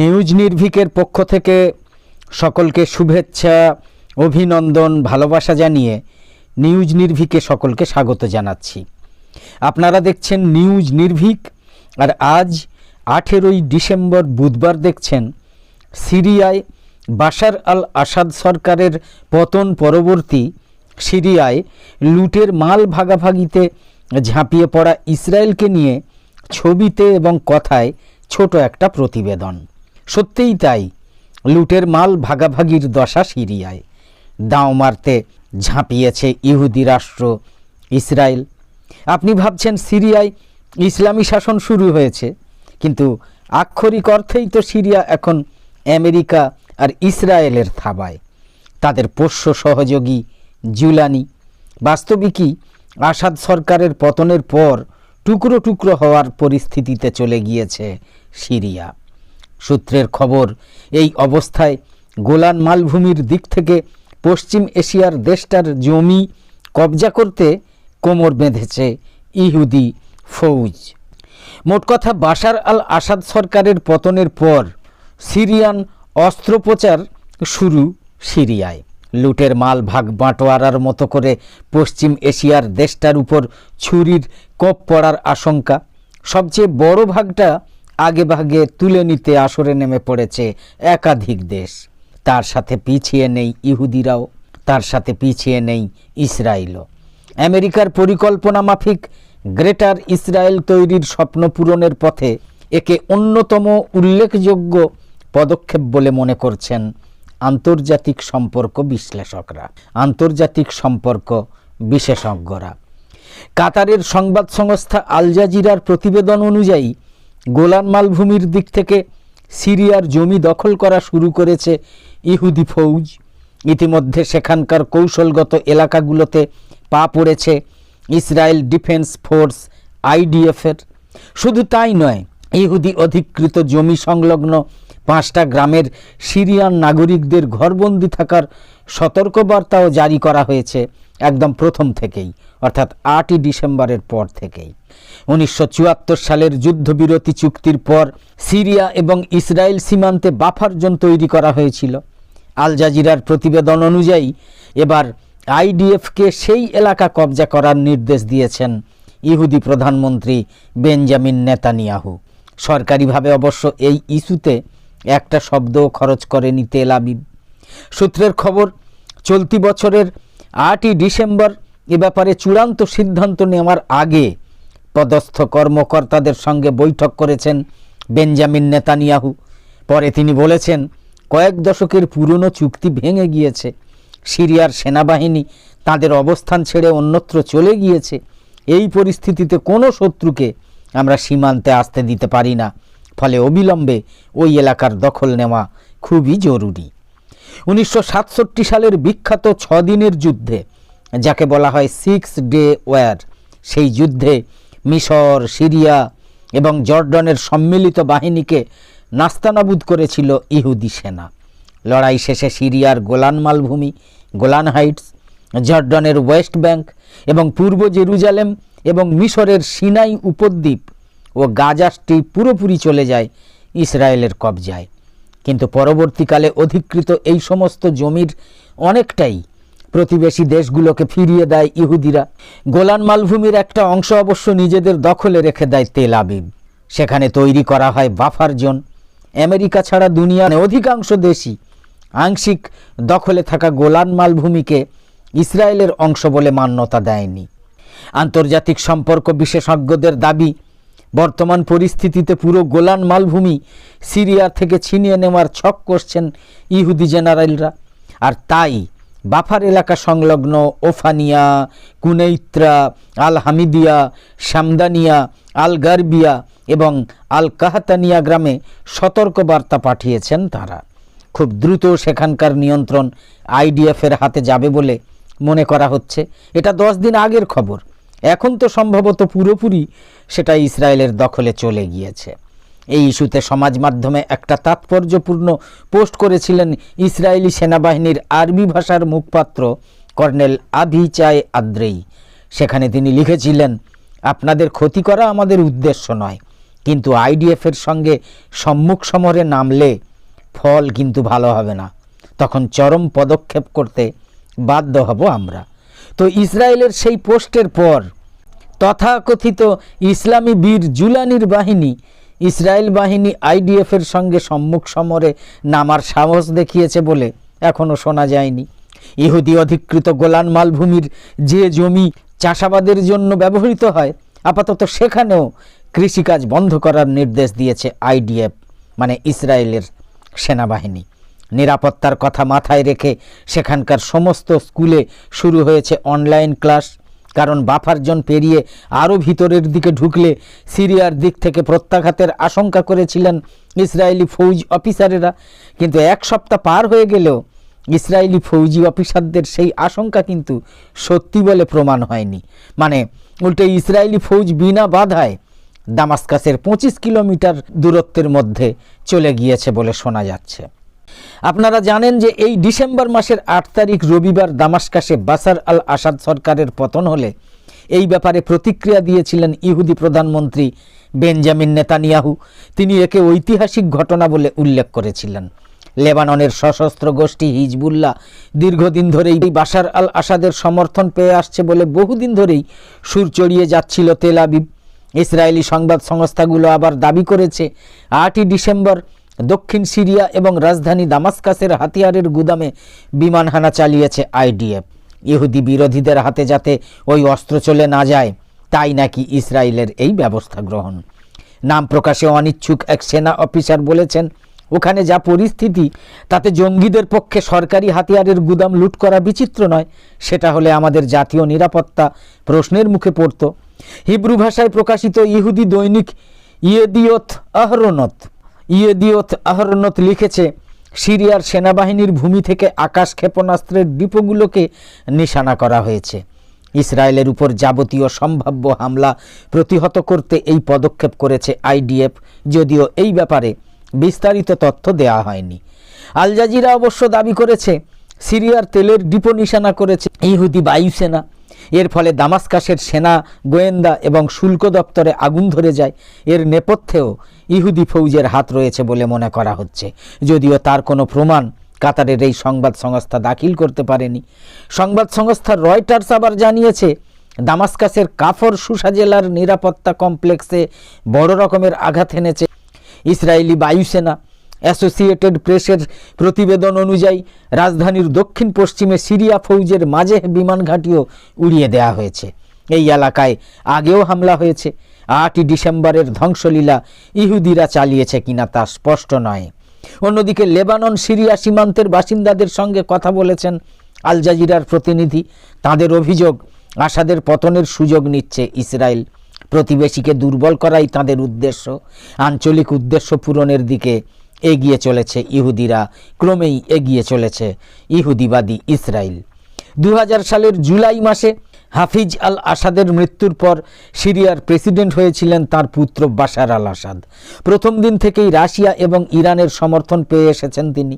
News নির্ভীকের পক্ষ থেকে সকলকে শুভেচ্ছা, অভিনন্দন, ভালোবাসা জানিয়ে নিউজ নির্ভীকে সকলকে স্বাগত জানাচ্ছি। আপনারা দেখছেন নিউজ নির্ভীক, আর আজ আঠেরোই ডিসেম্বর বুধবার দেখছেন সিরিয়ায় বাশার আল আসাদ সরকারের পতন পরবর্তী সিরিয়ায় লুটের মাল ভাগাভাগিতে ঝাঁপিয়ে পড়া ইসরায়েলকে নিয়ে ছবিতে এবং কথায় ছোট একটা প্রতিবেদন। সত্যিই তাই। লুটের মাল ভাগাভাগির দশা সিরিয়ায়। দাও মারতে ঝাঁপিয়েছে ইহুদি রাষ্ট্র ইসরায়েল। আপনি ভাবছেন সিরিয়ায় ইসলামী শাসন শুরু হয়েছে, কিন্তু আক্ষরিক অর্থেই তো সিরিয়া এখন আমেরিকা আর ইসরায়েলের থাবায়। তাদের পোষ্য সহযোগী জুলানি। বাস্তবিকই আসাদ সরকারের পতনের পর টুকরো টুকরো হওয়ার পরিস্থিতিতে চলে গিয়েছে সিরিয়া। সূত্রের খবর, এই অবস্থায় গোলান মালভূমির দিক থেকে পশ্চিম এশিয়ার দেশটার জমি কবজা করতে কোমর বেঁধেছে ইহুদি ফৌজ। মোট কথা, বাশার আল আসাদ সরকারের পতনের পর সিরিয়ান অস্ত্রোপচার শুরু সিরিয়ায়। লুটের মাল ভাগ বাঁটোয়ারার মতো করে পশ্চিম এশিয়ার দেশটার উপর ছুরির কোপ পড়ার আশঙ্কা। সবচেয়ে বড় ভাগটা আগে ভাগে তুলে নিতে আসরে নেমে পড়েছে একাধিক দেশ। তার সাথে পিছিয়ে নেই ইহুদিরাও, তার সাথে পিছিয়ে নেই ইসরায়েলও। আমেরিকার পরিকল্পনা মাফিক গ্রেটার ইসরায়েল তৈরির স্বপ্ন পূরণের পথে একে অন্যতম উল্লেখযোগ্য পদক্ষেপ বলে মনে করছেন আন্তর্জাতিক সম্পর্ক বিশ্লেষকরা, আন্তর্জাতিক সম্পর্ক বিশেষজ্ঞরা। কাতারের সংবাদ সংস্থা আল জাজিরার প্রতিবেদন অনুযায়ী গোলান মালভূমির দিক থেকে সিরিয়ার জমি দখল করা শুরু করেছে ইহুদি ফৌজ। ইতিমধ্যে সেখানকার কৌশলগত এলাকাগুলোতে পা পড়েছে ইসরায়েল ডিফেন্স ফোর্স আইডিএফের। শুধু তাই নয়, ইহুদি অধিকৃত জমি সংলগ্ন পাঁচটা গ্রামের সিরিয়ান নাগরিকদের ঘরবন্দি থাকার সতর্কবার্তাও জারি করা হয়েছে। একদম প্রথম থেকেই, অর্থাৎ আটই ডিসেম্বরের পর থেকেই। উনিশশো চুয়াত্তর সালের যুদ্ধবিরতি চুক্তির পর সিরিয়া এবং ইসরায়েল সীমান্তে বাফার জোন তৈরি করা হয়েছিল। আল জাজিরার প্রতিবেদন অনুযায়ী, এবার আইডিএফকে সেই এলাকা কবজা করার নির্দেশ দিয়েছেন ইহুদি প্রধানমন্ত্রী বেঞ্জামিন নেতানিয়াহু। সরকারিভাবে অবশ্য এই ইস্যুতে একটা শব্দও খরচ করেনি তেল আবিব। সূত্রের খবর, চলতি বছরের আটই ডিসেম্বর এ ব্যাপারে চূড়ান্ত সিদ্ধান্ত নেওয়ার আগে পদস্থ কর্মকর্তাদের সঙ্গে বৈঠক করেছেন বেঞ্জামিন নেতানিয়াহু। পরে তিনি বলেছেন, কয়েক দশকের পুরনো চুক্তি ভেঙে গিয়েছে। সিরিয়ার সেনাবাহিনী তাদের অবস্থান ছেড়ে অন্যত্র চলে গিয়েছে। এই পরিস্থিতিতে কোনো শত্রুকে আমরা সীমান্তে আসতে দিতে পারি না। ফলে অবিলম্বে ওই এলাকার দখল নেওয়া খুবই জরুরি। উনিশশো সাতষট্টি সালের বিখ্যাত ছদিনের যুদ্ধে, যাকে বলা হয় সিক্স ডে ওয়ার, সেই যুদ্ধে মিশর, সিরিয়া এবং জর্ডনের সম্মিলিত বাহিনীকে নাস্তানাবুদ করেছিল ইহুদি সেনা। লড়াই শেষে সিরিয়ার গোলান মালভূমি, গোলান হাইটস, জর্ডনের ওয়েস্ট ব্যাংক এবং পূর্ব জেরুজালেম এবং মিশরের সিনাই উপদ্বীপ ও গাজাসটি পুরোপুরি চলে যায় ইসরায়েলের কবজায়। কিন্তু পরবর্তীকালে অধিকৃত এই সমস্ত জমির অনেকটাই প্রতিবেশী দেশগুলোকে ফিরিয়ে দেয় ইহুদিরা। গোলান মালভূমির একটা অংশ অবশ্য নিজেদের দখলে রেখে দেয় তেল আবিব। সেখানে তৈরি করা হয় বাফার জোন। আমেরিকা ছাড়া দুনিয়ার অধিকাংশ দেশই আংশিক দখলে থাকা গোলান মালভূমিকে ইসরায়েলের অংশ বলে মান্যতা দেয়নি। আন্তর্জাতিক সম্পর্ক বিশেষজ্ঞদের দাবি বর্তমান পরিস্থিতিতে পুরো গোলান মালভূমি সিরিয়া থেকে ছিনিয়ে নেওয়ার ছক করছেন ইহুদি জেনারেলরা। আর তাই বাফার এলাকা সংলগ্ন ওফানিয়া, কুনেইত্রা আল হামিদিয়া শামদানিয়া আল গারবিয়া এবং আল কাহাতানিয়া গ্রামে সতর্কবার্তা পাঠিয়েছেন তারা। খুব দ্রুত সেখানকার নিয়ন্ত্রণ আইডিএফের হাতে যাবে বলে মনে করা হচ্ছে। এটা দশ দিন আগের খবর। এখন তো সম্ভবত পুরোপুরি সেটা ইসরায়েলের দখলে চলে গিয়েছে। এই ইস্যুতে সমাজ মাধ্যমে একটা তাৎপর্যপূর্ণ পোস্ট করেছিলেন ইসরায়েলি সেনাবাহিনীর আরবি ভাষার মুখপাত্র কর্নেল আভিচায় আদ্রেই। সেখানে তিনি লিখেছিলেন, আপনাদের ক্ষতি করা আমাদের উদ্দেশ্য নয়, কিন্তু আইডিএফের সঙ্গে সম্মুখ সমরে নামলে ফল কিন্তু ভালো হবে না। তখন চরম পদক্ষেপ করতে বাধ্য হব আমরা। তো ইসরায়েলের সেই পোস্টের পর তথাকথিত ইসলামী বীর জুলানির বাহিনী, ইসরায়েল বাহিনী আইডিএফের সঙ্গে সম্মুখ সমরে নামার সাহস দেখিয়েছে বলে এখনও শোনা যায়নি। ইহুদি অধিকৃত গোলান মালভূমির যে জমি চাষাবাদের জন্য ব্যবহৃত হয়, আপাতত সেখানেও কৃষিকাজ বন্ধ করার নির্দেশ দিয়েছে আইডিএফ মানে ইসরায়েলের সেনাবাহিনী। নিরাপত্তার কথা মাথায় রেখে সেখানকার সমস্ত স্কুলে শুরু হয়েছে অনলাইন ক্লাস। কারণ বাফারজন পেরিয়ে আরও ভিতরের দিকে ঢুকলে সিরিয়ার দিক থেকে প্রত্যাঘাতের আশঙ্কা করেছিলেন ইসরায়েলি ফৌজ অফিসারেরা। কিন্তু এক সপ্তাহ পার হয়ে গেলেও ইসরায়েলি ফৌজি অফিসারদের সেই আশঙ্কা কিন্তু সত্যি বলে প্রমাণ হয়নি। মানে উল্টে ইসরায়েলি ফৌজ বিনা বাধায় দামাস্কাসের পঁচিশ কিলোমিটার দূরত্বের মধ্যে চলে গিয়েছে বলে শোনা যাচ্ছে। আপনারা জানেন যে এই ডিসেম্বর মাসের আট তারিখ রবিবার দামাস্কাসে বাসার আল আসাদ সরকারের পতন হলে এই ব্যাপারে প্রতিক্রিয়া দিয়েছিলেন ইহুদি প্রধানমন্ত্রী বেঞ্জামিন নেতানিয়াহু। তিনি একে ঐতিহাসিক ঘটনা বলে উল্লেখ করেছিলেন। লেবাননের সশস্ত্র গোষ্ঠী হিজবুল্লাহ দীর্ঘদিন ধরেই বাশার আল আসাদের সমর্থন পেয়ে আসছে বলে বহুদিন ধরেই সুর চড়িয়ে যাচ্ছিল তেল আবিব। ইসরায়েলি সংবাদ সংস্থাগুলো আবার দাবি করেছে, আটই ডিসেম্বর দক্ষিণ সিরিয়া এবং রাজধানী দামাস্কাসের হাতিয়ারের গুদামে বিমান হানা চালিয়েছে আইডিএফ। ইহুদি বিরোধীদের হাতে যাতে ওই অস্ত্র চলে না যায়, তাই নাকি ইসরায়েলের এই ব্যবস্থা গ্রহণ? নাম প্রকাশে অনিচ্ছুক এক সেনা অফিসার বলেছেন, ওখানে যা পরিস্থিতি, তাতে জঙ্গিদের পক্ষে সরকারি হাতিয়ারের গুদাম লুট করা বিচিত্র নয়, সেটা হলে আমাদের জাতীয় নিরাপত্তা প্রশ্নের মুখে পড়ত। হিব্রু ভাষায় প্রকাশিত ইহুদি দৈনিক ইয়েদিয়ত আহরনত ইয়েদিয়ত আহরনত লিখেছে, সিরিয়ার সেনাবাহিনীর ভূমি থেকে আকাশ ক্ষেপণাস্ত্রের ডিপোগুলোকে নিশানা করা হয়েছে। ইসরায়েলের উপর যাবতীয় সম্ভাব্য হামলা প্রতিহত করতে এই পদক্ষেপ করেছে আইডিএফ, যদিও এই ব্যাপারে বিস্তারিত তথ্য দেওয়া হয়নি। আল জাজিরা অবশ্য দাবি করেছে, সিরিয়ার তেলের ডিপো নিশানা করেছে ইহুদি বায়ুসেনা। এর ফলে দামাস্কাসের সেনা, গোয়েন্দা এবং শুল্ক দপ্তরে আগুন ধরে যায়। এর নেপথ্যেও ইহুদি ফৌজের হাত রয়েছে বলে মনে করা হচ্ছে। যদিও তার কোনো প্রমাণ কাতারের এই সংবাদ সংস্থা দাখিল করতে পারেনি। সংবাদ সংস্থা রয়টার্স আবার জানিয়েছে, দামাস্কাসের কাফর সুসা জেলার নিরাপত্তা কমপ্লেক্সে বড় রকমের আঘাত এনেছে। ইসরায়েলি বায়ুসেনা অ্যাসোসিয়েটেড প্রেসের প্রতিবেদন অনুযায়ী, রাজধানীর দক্ষিণ পশ্চিমে সিরিয়া ফৌজের মাঝে বিমান ঘাঁটিও উড়িয়ে দেওয়া হয়েছে। এই এলাকায় আগেও হামলা হয়েছে। আটই ডিসেম্বরের ধ্বংসলীলা ইহুদিরা চালিয়েছে কিনা তা স্পষ্ট নয়। অন্যদিকে লেবানন সিরিয়া সীমান্তের বাসিন্দাদের সঙ্গে কথা বলেছেন আল জাজিরার প্রতিনিধি। তাদের অভিযোগ, আসাদের পতনের সুযোগ নিচ্ছে ইসরায়েল। প্রতিবেশীকে দুর্বল করাই তাদের উদ্দেশ্য। আঞ্চলিক উদ্দেশ্য পূরণের দিকে এগিয়ে চলেছে ইহুদিরা, ক্রমেই এগিয়ে চলেছে ইহুদিবাদী ইসরায়েল দু হাজার সালের জুলাই মাসে হাফিজ আল আসাদের মৃত্যুর পর সিরিয়ার প্রেসিডেন্ট হয়েছিলেন তার পুত্র বাশার আল আসাদ। প্রথম দিন থেকেই রাশিয়া এবং ইরানের সমর্থন পেয়ে এসেছেন তিনি।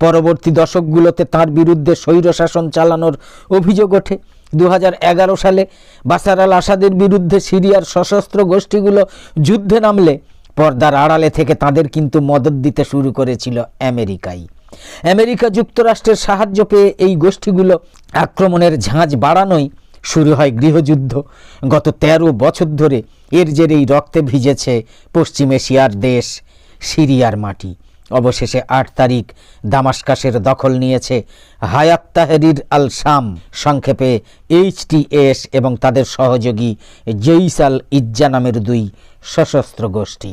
পরবর্তী দশকগুলোতে তার বিরুদ্ধে স্বৈরশাসন চালানোর অভিযোগ ওঠে। দু হাজার এগারো সালে বাসার আল আসাদের বিরুদ্ধে সিরিয়ার সশস্ত্র গোষ্ঠীগুলো যুদ্ধে নামলে পর্দার আড়ালে থেকে তাদের কিন্তু মদত দিতে শুরু করেছিল আমেরিকাই। আমেরিকা যুক্তরাষ্ট্রের সাহায্য পেয়ে এই গোষ্ঠীগুলো আক্রমণের ঝাঁজ বাড়ানোই শুরু হয় গৃহযুদ্ধ। গত ১৩ বছর ধরে এর জেরেই রক্তে ভিজেছে পশ্চিম এশিয়ার দেশ, সিরিয়ার মাটি। অবশেষে আট তারিখ দামাস্কাসের দখল নিয়েছে হায়াত তাহরির আল শাম সংক্ষেপে এইচটিএস এবং তাদের সহযোগী জেইস আল ইজ্জা নামের দুই সশস্ত্র গোষ্ঠী।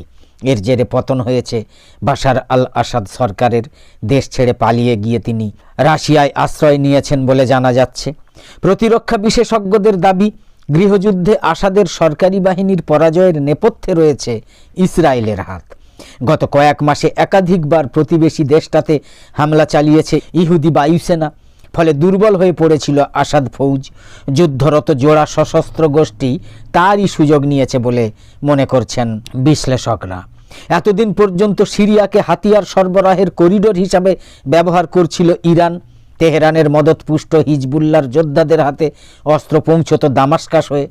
এর জেরে পতন হয়েছে বাশার আল আসাদ সরকারের। দেশ ছেড়ে পালিয়ে গিয়ে তিনি রাশিয়ায় আশ্রয় নিয়েছেন বলে জানা যাচ্ছে। প্রতিরক্ষা বিশেষজ্ঞদের দাবি, গৃহযুদ্ধে আসাদের সরকারি বাহিনীর পরাজয়ের নেপথ্যে রয়েছে ইসরায়েলের হাত। গত কয়েক মাসে একাধিকবার প্রতিবেশী দেশটাতে হামলা চালিয়েছে ইহুদি বায়ুসেনা, ফলে দুর্বল হয়ে পড়েছিল আসাদ ফৌজ। যুদ্ধরত জোড়া সশস্ত্র গোষ্ঠী তারই সুযোগ নিয়েছে বলে মনে করছেন বিশ্লেষকরা। এতদিন পর্যন্ত সিরিয়াকে হাতিয়ার সরবরাহের করিডোর হিসাবে ব্যবহার করছিল ইরান। তেহরানের মদতপুষ্ট হিজবুল্লার যোদ্ধাদের হাতে অস্ত্র পৌঁছত দামাস্কাস হয়ে।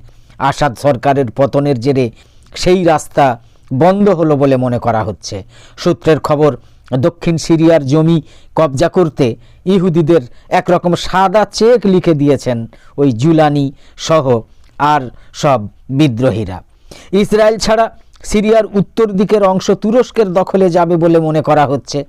আসাদ সরকারের পতনের জেরে সেই রাস্তা বন্ধ হলো বলে মনে করা হচ্ছে। সূত্রের খবর, দক্ষিণ সিরিয়ার জমি কবজা করতে ইহুদিদের একরকম সাদা চেক লিখে দিয়েছেন ওই জুলানি সহ আর সব বিদ্রোহীরা। ইসরায়েল ছাড়া সিরিয়ার উত্তর দিকের অংশ তুরস্কের দখলে যাবে বলে মনে করা হচ্ছে।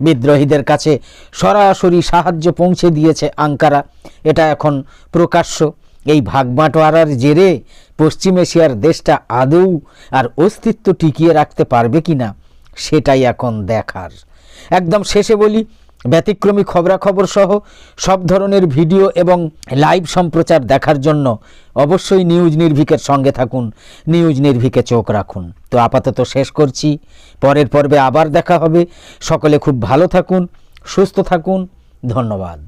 বিদ্রোহীদের কাছে সরাসরি সাহায্য পৌঁছে দিয়েছে আঙ্কারা। এটা এখন প্রকাশ্য। এই ভাগবাঁটোয়ারার জেরে পশ্চিম এশিয়ার দেশটা আদৌ আর অস্তিত্ব টিকিয়ে রাখতে পারবে কি না, সেটাই এখন দেখার। একদম শেষে বলি, ব্যতিক্রমী খবরাখবর সহ সব ধরনের ভিডিও এবং লাইভ সম্প্রচার দেখার জন্য অবশ্যই নিউজ নির্ভিকের সঙ্গে থাকুন, নিউজ নির্ভিকে চোখ রাখুন। তো আপাতত শেষ করছি, পরের পর্বে আবার দেখা হবে, সকলে খুব ভালো থাকুন, সুস্থ থাকুন, ধন্যবাদ।